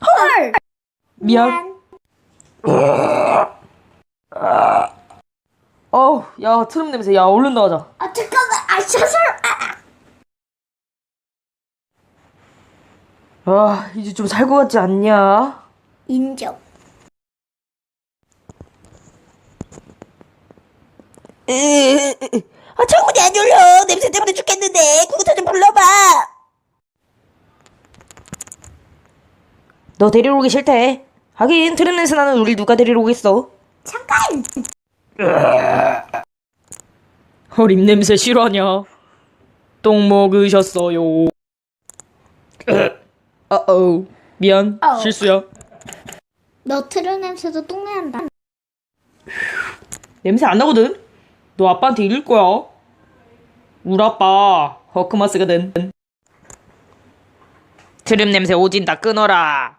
헐. 미안. 어우, 야, 트름 냄새. 야, 얼른 나가자. 아 잠깐만. 아 셔설. 아. 아, 이제 좀살것 같지 않냐? 인정. 아, 창문이 안 열려. 냄새 때문에 죽겠는데. 구구차 좀 불러봐. 너 데리러 오기 싫대. 하긴, 트름 냄새 나는 우리 누가 데리러 오겠어? 잠깐. 어림 냄새 싫어하냐? 똥 먹으셨어요. 어어 미안 어우. 실수야. 너 트름 냄새도 똥내 난다. 냄새 안 나거든. 너 아빠한테 이럴 거야. 우리 아빠 허크마스거든. 트름 냄새 오진 다 끊어라.